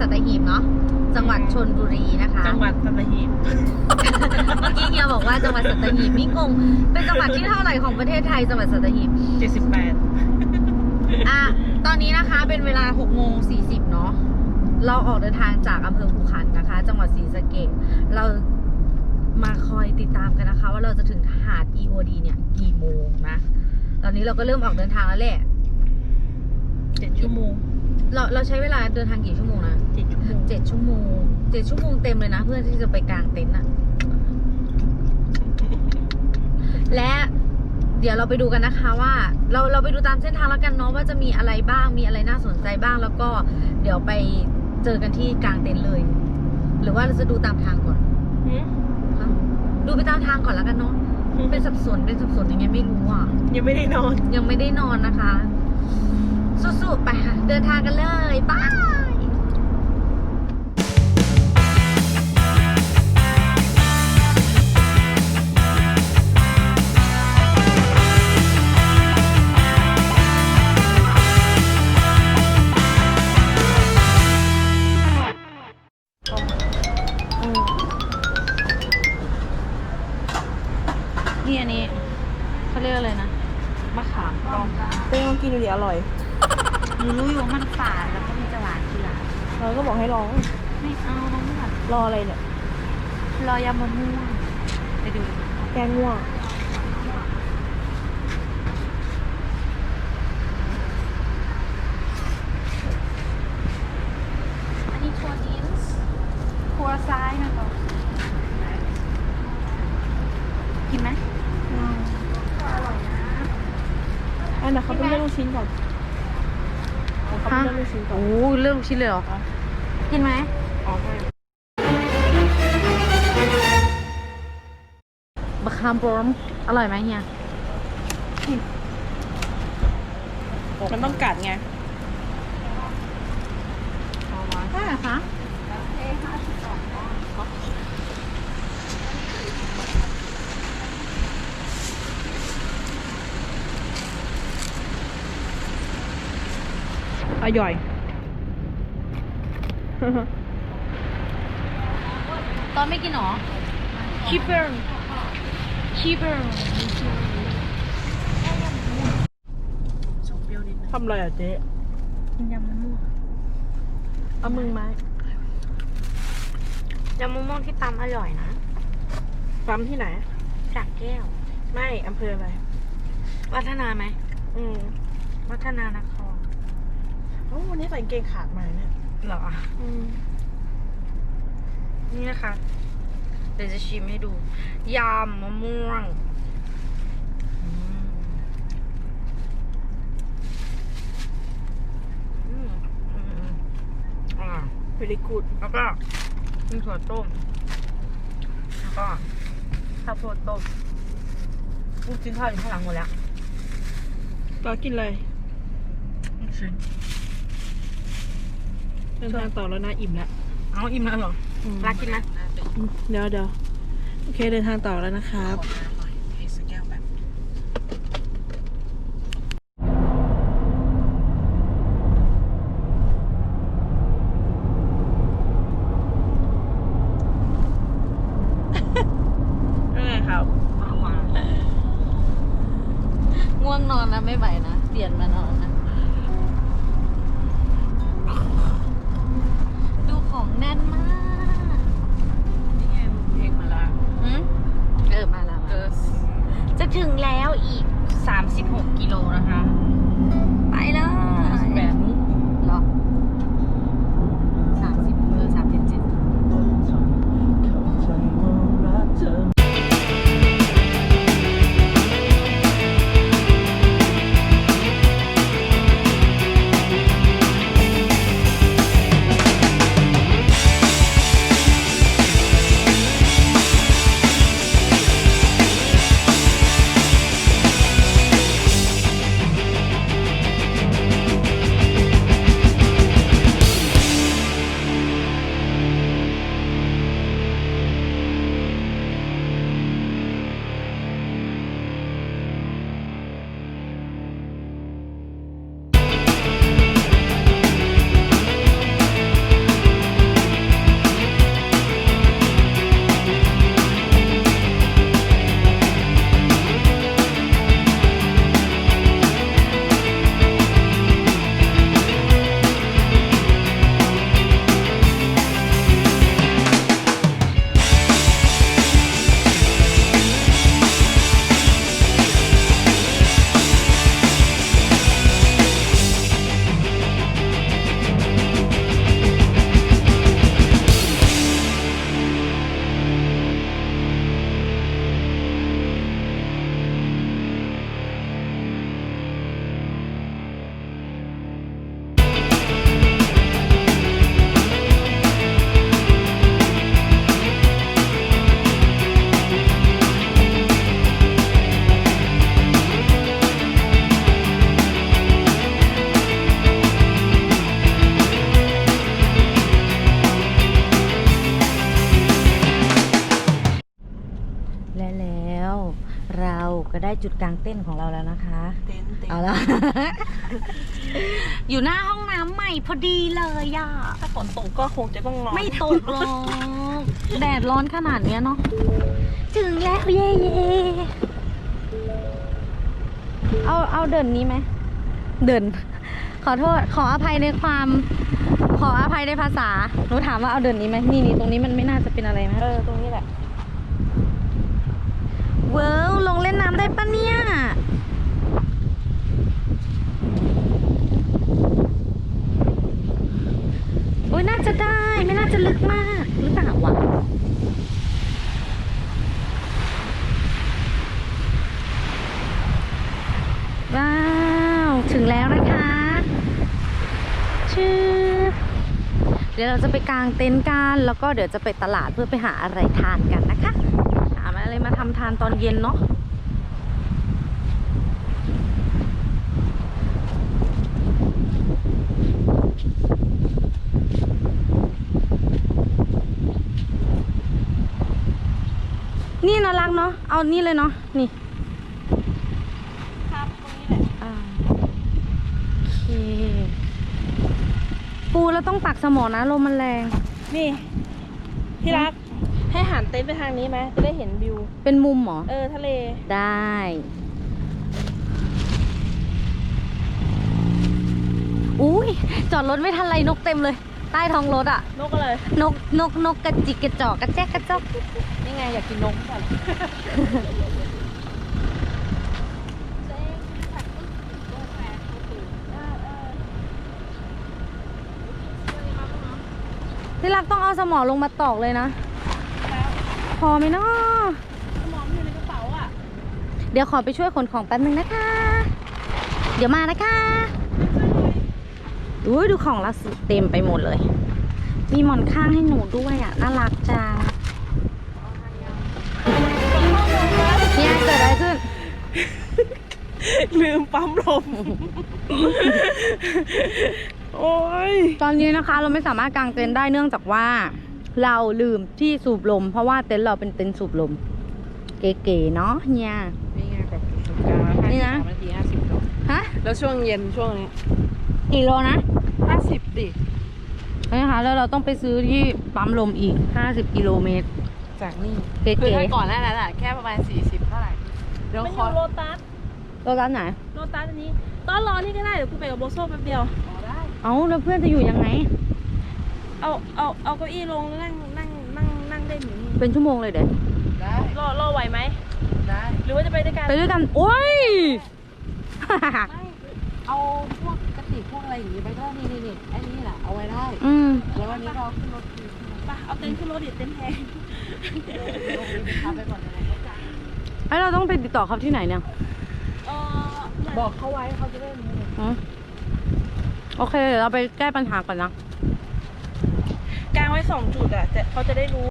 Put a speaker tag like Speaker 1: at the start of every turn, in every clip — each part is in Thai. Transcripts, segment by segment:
Speaker 1: สัตหีบเนาะจังหวัดชนบุรีนะคะ
Speaker 2: จังหวัดสัตหีบ
Speaker 1: เมื่อกี้เฮียบอกว่าจังหวัดสัตหีบนี่งงเป็นจังหวัดที่เท่าไหร่ของประเทศไทยจังหวัดสัตหีบ
Speaker 2: 78
Speaker 1: อะตอนนี้นะคะเป็นเวลา6โมง40เนาะเราออกเดินทางจากอำเภอภูขันนะคะ จังหวัดศรีสะเกษเรามาคอยติดตามกันนะคะ ว่าเราจะถึงหาด EOD เนี่ย กี่โมงนะ ตอนนี้เราก็เริ่มออกเดินทางแล้วแหละ
Speaker 2: 7ชั่วโมง
Speaker 1: เราเราใช้เวลาเดินทางกี่ชั่วโมงนะ
Speaker 2: 7ชั่วโมง
Speaker 1: เจ็ดชั่วโมงเจ็ดชั่วโมงเต็มเลยนะ เพื่อที่จะไปกางเต็นท์อะและเดี๋ยวเราไปดูกันนะคะว่า เราเราไปดูตามเส้นทางแล้วกันเนาะว่าจะมีอะไรบ้างมีอะไรน่าสนใจบ้างแล้วก็เดี๋ยวไปเจอกันที่กลางเต็นท์เลย หรือว่าเราจะดูตามทางก่อน
Speaker 2: หืม
Speaker 1: ฮะดูไปตามทางก่อนแล้วกันเนาะเป็นสับสนเป็นสับสนยังไงไม่รู้อะ
Speaker 2: ยังไม่ได้นอน
Speaker 1: ยังไม่ได้นอนนะคะ สู้ๆไปค่ะ เดินทางกันเลยบาย รออะไร
Speaker 2: เนี่ย
Speaker 1: รอยำมะม่วงไปดู
Speaker 2: แกงง่วง
Speaker 1: อันนี้ทัวร์จีนส์ทัวร์ซ้ายนะคะกินไหม
Speaker 2: อันนั้นเขาเป็นเรื่องลูกชิ้นก่อนเขาเป็นเรื่องลูกชิ้นก่อน
Speaker 1: โอ้เลือกลูกชิ้นเลยเหรอ กินไหม
Speaker 2: อ๋อไม่
Speaker 1: บะคามปรอมอร่อยไหมเฮีย
Speaker 2: มันต้องกัดไง
Speaker 1: ใช่เหรอคะ
Speaker 2: อร่อย
Speaker 1: ตอนไม่กินหรอ
Speaker 2: ชิปเปอร์
Speaker 1: ชีเบอร์
Speaker 2: ทำอะไรอะเจ๊
Speaker 1: กินยำมะม่วง
Speaker 2: เอามึงไหม
Speaker 1: ยำมะม่วงที่ตำอร่อยนะ
Speaker 2: ปั๊มที่ไหน
Speaker 1: จากแก้ว
Speaker 2: ไม่อำเภออะไร
Speaker 1: วัฒนาไหม
Speaker 2: อืม
Speaker 1: วัฒนานคร
Speaker 2: โอ้วันนี้ใส่กางเกงขาดมาเนี่ย
Speaker 1: เหรอ
Speaker 2: อืม
Speaker 1: นี่นะคะ เดี๋ยวจะชิมให้ดูยำมะม่วงอืมอืมอืมอืมอ่า
Speaker 2: เวลิกูด
Speaker 1: แล้วก็มีถั่วต้ม แล้วก็ข้าวโพดต้มลูกชิ้นทอดอยู่ข้างหลังหมดแล้ว
Speaker 2: ก็กินเลย
Speaker 1: ลูกชิ้น
Speaker 2: เดินทางต่อแล้วนะ อิ่มแล้ว
Speaker 1: เอาอิ่มแล้วเหรอ
Speaker 2: อืม
Speaker 1: รักกินไหม
Speaker 2: เดี๋ยวเดี๋ยวโอเคเดินทางต่อแล้วนะครับ ได้
Speaker 1: จุ
Speaker 2: ดก
Speaker 1: ลางเต้นของเราแล้วนะคะ
Speaker 3: เต็นท์เต็น
Speaker 1: เอา
Speaker 3: ท์
Speaker 1: ละ อยู่หน้าห้องน้ำใหม่พอดีเลยอะ
Speaker 3: ถ้าฝนตกก็คงจะต้องนอน
Speaker 1: ไม่ตกหรอกแดดร้อนขนาดเนี้ยเนาะ ถึงแล้วเย่เย่เอาเอาเดินนี้ไหม เดิน ขอโทษ ขออภัยในความ ขออภัยในภาษา หนูถามว่าเอาเดินนี้ไหมนี่นี่ตรงนี้มันไม่น่าจะเป็นอะไรไหม
Speaker 3: เออ ตรงนี้แหละ
Speaker 1: เวิร์ลลงเล่นน้ำได้ปะเนี่ย โอ้ยน่าจะได้ไม่น่าจะลึกมากหรือเปล่าวะว้าว ถึงแล้วนะคะชื่อเดี๋ยวเราจะไปกางเต็นท์กัน แล้วก็เดี๋ยวจะไปตลาดเพื่อไปหาอะไรทานกันนะคะ อะไรมาทำทานตอนเย็นเนาะนี่น่ารักเนาะ เอานี่เลยเนาะ นี่
Speaker 3: ครับตรงนี้แหละ
Speaker 1: อ่าโอเค ปูเราต้องตักสมอนะลมมันแรง
Speaker 3: นี่ ที่รัก ให้หันเต็นท์ไปทางนี้ไหมจะได้เห็นวิว
Speaker 1: เป็นมุมเหรอ
Speaker 3: เออ ทะเล
Speaker 1: ได้ อุ้ยจอดรถไม่ทันไรนกเต็มเลย ใต้ท้องรถอะ
Speaker 3: นกก็เลย
Speaker 1: นกนกนกกระจิกกระจอกกระแจกกระจอก
Speaker 3: นี่ไงอยากกินนกก่อน
Speaker 1: ที่รักต้องเอาสมอลงมาตอกเลยนะ พอไหมเนาะ
Speaker 3: สมองอยู่ในกระเป๋าอะ
Speaker 1: เดี๋ยวขอไปช่วยขนของแป๊บนึงนะคะ เดี๋ยวมานะคะอุ้ยดูของเราสิเต็มไปหมดเลย มีหมอนข้างให้หนูด้วยอะ น่ารักจังเนี่ยเกิดอะไรขึ้น
Speaker 3: ลืมปั๊มลม โอ้ย
Speaker 1: ตอนนี้นะคะเราไม่สามารถกางเต็นท์ได้เนื่องจากว่า เราลืมที่สูบลม เพราะว่าเต็นท์เราเป็นเต็นท์สูบลม เก๋ๆเนาะเนี่ย
Speaker 3: นี่ไงแบบจุดกลาง
Speaker 1: นี่นะ
Speaker 3: นาทีห้าสิบโล
Speaker 1: ฮะ
Speaker 3: แล้วช่วงเย็นช่วงนี้
Speaker 1: กี่โลนะ
Speaker 3: ห้าสิบดิ
Speaker 1: นะคะแล้วเราต้องไปซื้อที่ปั๊มลมอีก 50 กิโลเมตร
Speaker 3: จากนี่
Speaker 1: เก๋
Speaker 3: คือถ้าก่อนหน้านั้นอะแค่ประมาณสี่สิบเท่าไหร่เดี๋ยว
Speaker 2: มัน
Speaker 3: ข
Speaker 2: อ
Speaker 3: อยู่
Speaker 2: โลตัส
Speaker 1: ๆรถร้านไหน
Speaker 2: โลตัสอันนี้ ตอนรอนี่ก็ได้เดี๋ยวกูไปกับโบโซ่แป๊บเดียว
Speaker 1: เอ้าแล้วเพื่อนจะอยู่ยังไง
Speaker 2: เอาเอาเอาเก้าอี้ลงแล้วนั่งนั่งนั่งนั่งเล่นอยู่นี่
Speaker 1: เป็นชั่วโมงเลยเด็
Speaker 3: ได้
Speaker 2: รอรอไหวไหม
Speaker 3: ได้
Speaker 2: หรือว่าจะไปด้วยกัน
Speaker 1: ไปด้วยกันโอ้ย
Speaker 3: ไม่เอาพวกกระติกพวกอะไรอย่างงี้ไปก็ได้นี่นี่นี่ไอ้นี่แหละเอาไว้ได้
Speaker 1: อืม
Speaker 3: แล้ววันนี้เราขึ้นรถคืน
Speaker 2: ไปเอาเต็นท์ขึ้นรถดิเต็นท์แพง
Speaker 3: ลงไปทำไปก่อนเลย
Speaker 1: ไอ้เราต้องไปติดต่อเขาที่ไหนเนี่ย
Speaker 2: เออเหมือน
Speaker 3: บอกเขาไว้เขาจะได้รู้
Speaker 1: อืมโอเคเดี๋ยวเราไปแก้ปัญหาก่อนนะ
Speaker 2: กางไว้สองจุดอะจะเขาจะได้รู้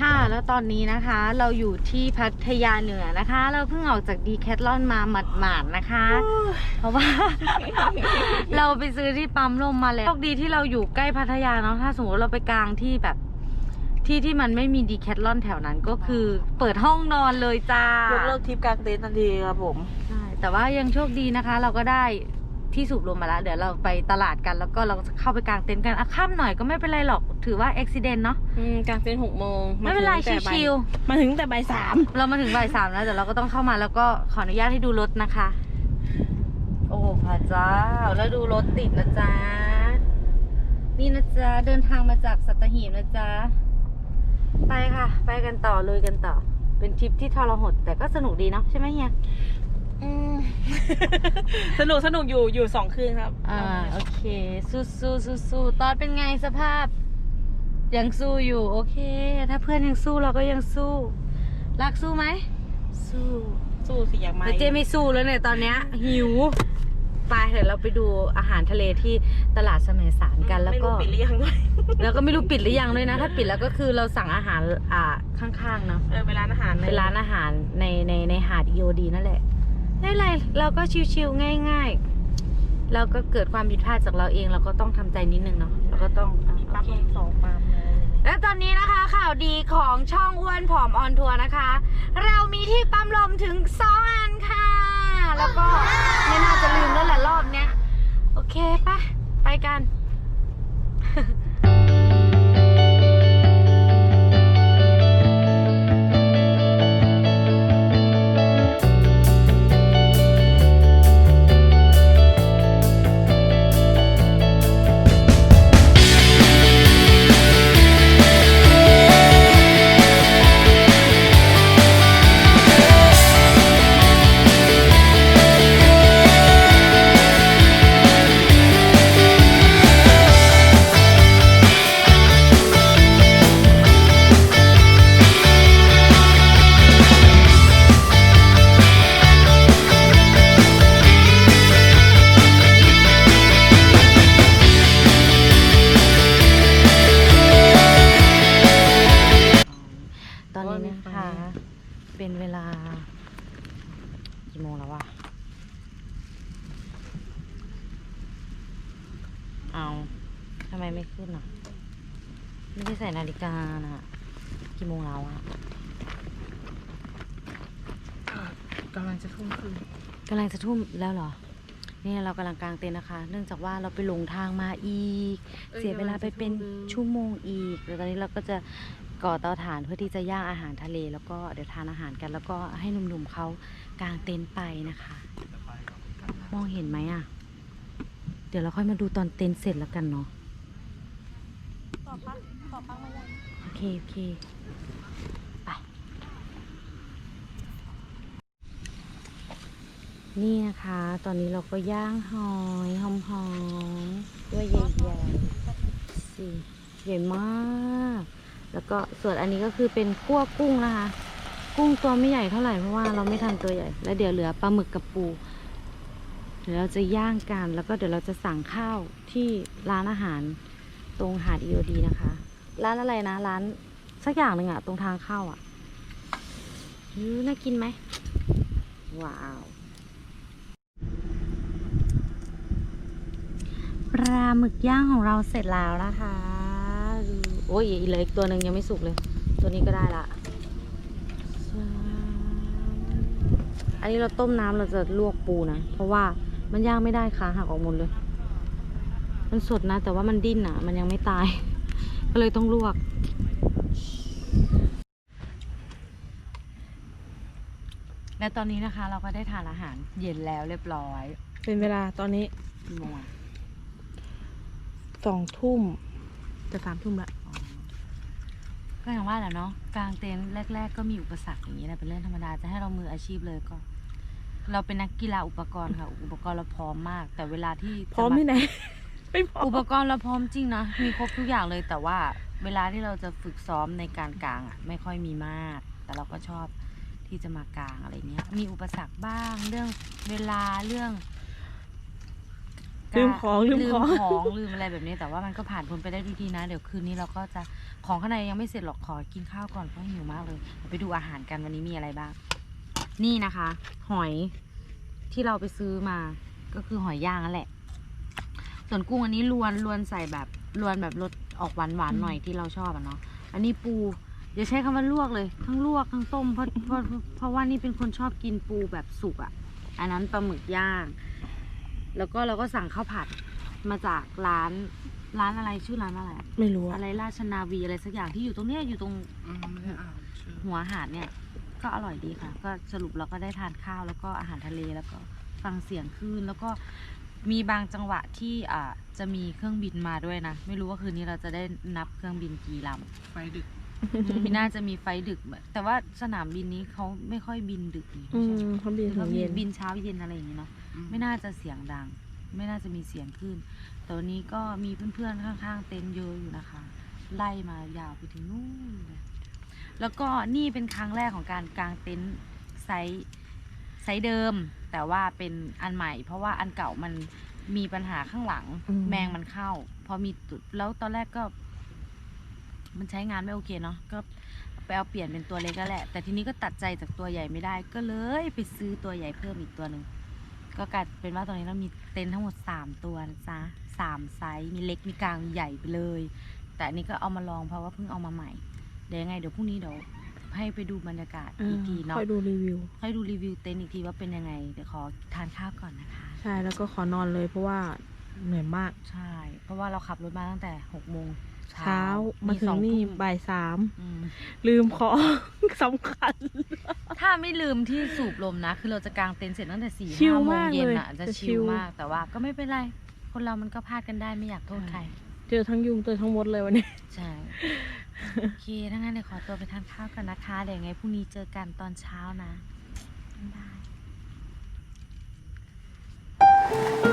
Speaker 1: ค่ะแล้วตอนนี้นะคะเราอยู่ที่พัทยาเหนือนะคะ เราเพิ่งออกจากดีแคทลอนมาหมาดๆนะคะ เพราะว่า เราไปซื้อที่ปั๊มลมมาแล้วโชคดีที่เราอยู่ใกล้พัทยาเนาะถ้าสมมติเราไปกลางที่แบบที่ที่มันไม่มีดีแคทลอนแถวนั้นก็คือเปิดห้องนอนเลยจ้าย
Speaker 3: กเลิกทริปกลางเต็นท์ทันทีครับผม
Speaker 1: ใช่แต่ว่ายังโชคดีนะคะ เราก็ได้ ที่สูบลมมาแล้วเดี๋ยวเราไปตลาดกันแล้วก็เราจะเข้าไปกางเต็นท์กันอะค่ำหน่อยก็ไม่เป็นไรหรอกถือว่าอุบิเหตุเนาะ
Speaker 2: อืมกางเต็นท์หกโมง
Speaker 1: ไม่เป็นไรชิว
Speaker 2: มาถึงแต่บ่ายสาม
Speaker 1: ๆเรามาถึงบ่ายสามแล้วเดี๋ยวเราก็ต้องเข้ามาแล้วก็ขออนุญาตให้ดูรถนะคะ โอ้พระเจ้าแล้วดูรถติดนะจ๊ะนี่นะจ๊ะเดินทางมาจากสัตหีบนะจ๊ะไปค่ะ ไปกันต่อเลยกันต่อ เป็นทริปที่ทรหดแต่ก็สนุกดีเนาะใช่ไหมเฮีย
Speaker 2: อืม สนุกสนุกอยู่อยู่สองคืนครับ
Speaker 1: อ่าโอเค สู้สู้สู้สู้ตอนเป็นไงสภาพ ยังสู้อยู่ โอเค ถ้าเพื่อนยังสู้เราก็ยังสู้ รักสู้ไหม สู้
Speaker 2: สู้สิอยากมา
Speaker 1: แต่เจไม่สู้แล้วเนี่ยตอนเนี้ย หิว ไปเดี๋ยวเราไปดูอาหารทะเลที่ตลาดสมัยสารกันแล้วก็
Speaker 2: ไม่รู้ปิดหรือยังด้วย
Speaker 1: แล้วก็ไม่รู้ปิดหรือยังด้วยนะ ถ้าปิดแล้วก็คือเราสั่งอาหารอ่าข้างๆเนาะ
Speaker 2: เออเวลาอาหาร
Speaker 1: เป็นร้านอาหารในในในหาดอีโอดีนั่นแหละ ไม่เป็นไรเราก็ชิวๆง่าย ๆ เราก็เกิดความผิดพลาดจากเราเองเราก็ต้องทำใจนิดนึงเนาะเราก็ต้องอะ
Speaker 2: ปั๊บ
Speaker 1: โอเค
Speaker 2: สองปั๊มเลย
Speaker 1: และตอนนี้นะคะข่าวาวดีของช่องอ้วนผอมออนทัวร์นะคะ เรามีที่ปั๊มลมถึง2อันค่ะ แล้วก็ไม่น่าจะลืมแล้วแหละรอบเนี้ย โอเคปะไปกัน เป็นเวลากี่โมงแล้ววะเอาทำไมไม่ขึ้นอะ ไม่ได้ใส่นาฬิกาน่ะกี่โมงแล้วอะ
Speaker 3: กำลังจะทุ่มคืน
Speaker 1: กำลังจะทุ่มแล้วเหรอนี่เรากำลังกางเต็นท์นะคะ เนื่องจากว่าเราไปหลงทางมาอีก
Speaker 3: เอ้ย
Speaker 1: เสียเวลาไปเป็น
Speaker 3: กำลังจะทุ่มนึง
Speaker 1: ชั่วโมงอีก แล้วตอนนี้เราก็จะ ก่อเตาถ่านเพื่อที่จะย่างอาหารทะเล แล้วก็เดี๋ยวทานอาหารกันแล้วก็ให้หนุ่มๆเขากางเต็นท์ไปนะคะ มองเห็นไหมอะ เดี๋ยวเราค่อยมาดูตอนเต็นท์เสร็จแล้วกันเนาะ
Speaker 2: ต่อปักต่อปักมายัง
Speaker 1: โอเคโอเคไปนี่นะคะ ตอนนี้เราก็ย่างหอยหอมๆด้วยใหญ่ๆสิใหญ่มาก แล้วก็ส่วนอันนี้ก็คือเป็นกั้วกุ้งนะคะ กุ้งตัวไม่ใหญ่เท่าไหร่เพราะว่าเราไม่ทำตัวใหญ่ แล้วเดี๋ยวเหลือปลาหมึกกับปูเดี๋ยวเราจะย่างกันแล้วก็เดี๋ยวเราจะสั่งข้าวที่ร้านอาหารตรงหาดอีโอดีนะคะ ร้านอะไรนะ ร้านสักอย่างหนึ่งอะตรงทางเข้าอะน่ากินไหมว้าว ปลาหมึกย่างของเราเสร็จแล้วนะคะ โอ้ยเหลืออีกตัวหนึ่งยังไม่สุกเลย ตัวนี้ก็ได้ละอันนี้เราต้มน้ำเราจะลวกปูนะ เพราะว่ามันย่างไม่ได้ขาหักออกหมดเลย มันสดนะ แต่ว่ามันดิ้นอะ มันยังไม่ตาย ก็เลยต้องลวก และตอนนี้นะคะ เราก็ได้ทานอาหารเย็นแล้วเรียบร้อย
Speaker 2: เป็นเวลาตอนนี้
Speaker 1: กี่โมงอะ
Speaker 2: สองทุ่มจะสามทุ่มละ
Speaker 1: ก็ อย่างว่าแหละเนาะกลางเต็นท์แรก ๆ ก็มีอุปสรรคอย่างนี้แหละเป็นเรื่องธรรมดาจะให้เรามืออาชีพเลยก็ เราเป็นนักกีฬาอุปกรณ์ค่ะ อุปกรณ์เราพร้อมมาก แต่เวลาที่
Speaker 2: พร้อม
Speaker 1: จะา
Speaker 2: ที่ไหนไม่พร้อม
Speaker 1: อุปกรณ์เราพร้อมจริงนะมีครบทุกอย่างเลยแต่ว่าเวลาที่เราจะฝึกซ้อมในการกลางอะ ไม่ค่อยมีมาก แต่เราก็ชอบที่จะมากลางอะไรเงี้ย มีอุปสรรคบ้างเรื่องเวลาเรื่อง
Speaker 2: ลืมของลืมของ
Speaker 1: ของลืมอะไรแบบนี้แต่ว่ามันก็ผ่านพ้นไปได้ด้วยดีนะ เดี๋ยวคืนนี้เราก็จะของข้างในยังไม่เสร็จหรอกขอกินข้าวก่อนเพราะหิวมากเลยเดี๋ยวไปดูอาหารกันวันนี้มีอะไรบ้าง นี่นะคะ หอยที่เราไปซื้อมา ก็คือหอยย่างนั่นแหละ ส่วนกุ้งอันนี้ลวนลวนใส่แบบลวนแบบรสออกหวานหวานๆหน่อยที่เราชอบอะเนาะอันนี้ปูอย่าใช้คำว่าลวกเลย ทั้งลวกทั้งต้มเพราะเพราะเพราะว่านี่เป็นคนชอบกินปูแบบสุกอะอันนั้นปลาหมึกย่าง แล้วก็เราก็สั่งข้าวผัดมาจากร้านร้านอะไรชื่อร้านอะไรอะ
Speaker 2: ไม่รู้อะ
Speaker 1: อะไรราชนาวีอะไรสักอย่างที่อยู่ตรงเนี้ยอยู่ตรง
Speaker 3: อืมไม่ได้อ่านชื่อ
Speaker 1: หัวหาดเนี่ย ก็อร่อยดีค่ะ ก็สรุปเราก็ได้ทานข้าวแล้วก็อาหารทะเลแล้วก็ฟังเสียงคลื่นแล้วก็มีบางจังหวะที่อ่าจะมีเครื่องบินมาด้วยนะ ไม่รู้ว่าคืนนี้เราจะได้นับเครื่องบินกี่ล
Speaker 3: ไฟดึกำ
Speaker 1: มีน่าจะมีไฟล์ดึกแต่ว่าสนามบินนี้เขาไม่ค่อยบินดึกนี่
Speaker 2: อื
Speaker 1: ไม่ใช่
Speaker 2: มเขาบิน
Speaker 1: หรือ
Speaker 2: ถึ
Speaker 1: เขา
Speaker 2: ง
Speaker 1: มี
Speaker 2: เย็น
Speaker 1: บินเช้าเย็นอะไรอย่างนี้เนาะ ไม่น่าจะเสียงดัง ไม่น่าจะมีเสียงขึ้นแต่วันนี้ก็มีเพื่อนๆข้างๆ เต็นท์เยอะอยู่นะคะ ไล่มายาวไปถึงนู่นเลยแล้วก็นี่เป็นครั้งแรกของการกางเต็นท์ไซส์ไซส์เดิม แต่ว่าเป็นอันใหม่ เพราะว่าอันเก่ามันมีปัญหาข้างหลัง
Speaker 2: อืม
Speaker 1: แมงมันเข้า พอมีตุดแล้วตอนแรกก็ มันใช้งานไม่โอเคเนาะก็ไปเอาเปลี่ยนเป็นตัวเล็กก็แหละ แต่ทีนี้ก็ตัดใจจากตัวใหญ่ไม่ได้ ก็เลยไปซื้อตัวใหญ่เพิ่มอีกตัวหนึ่ง ก็กลายเป็นว่าตอนนี้เรามีเต็นท์ทั้งหมด 3 ตัวนะจ๊ะสามไซส์มีเล็กมีกลางมีใหญ่ไปเลย แต่อันนี้ก็เอามาลองเพราะว่าเพิ่งเอามาใหม่ เดี๋ยวยังไงเดี๋ยวพรุ่งนี้เดี๋ยวให้ไปดูบรรยากาศ
Speaker 2: เออ
Speaker 1: อีกทีเนาะ
Speaker 2: ค่อยดูรีวิว
Speaker 1: ค่อยดูรีวิวเต็นท์อีกทีว่าเป็นยังไง เดี๋ยวขอทานข้าวก่อนนะคะ
Speaker 2: ใช่แล้วก็ขอนอนเลยเพราะว่าเหนื่อยมาก
Speaker 1: ใช่ เพราะว่าเราขับรถมาตั้งแต่หกโมง
Speaker 2: เช้ามาถึงนี่บ่ายสามลืมของสำคัญ
Speaker 1: ถ้าไม่ลืมที่สูบลมนะ คือเราจะกางเต็นท์เสร็จตั้งแต่สี่ห้าโมงเย็นอะจะชิลมากแต่ว่าก็ไม่เป็นไร คนเรามันก็พลาดกันได้ไม่อยากโทษใคร
Speaker 2: เจอทั้งยุงเจอทั้งมดเลยวันนี้
Speaker 1: ใช่โอเคถ้างั้นเดี๋ยวขอตัวไปทานข้าวกันนะคะ เดี๋ยวไงพรุ่งนี้เจอกันตอนเช้านะบ๊ายบาย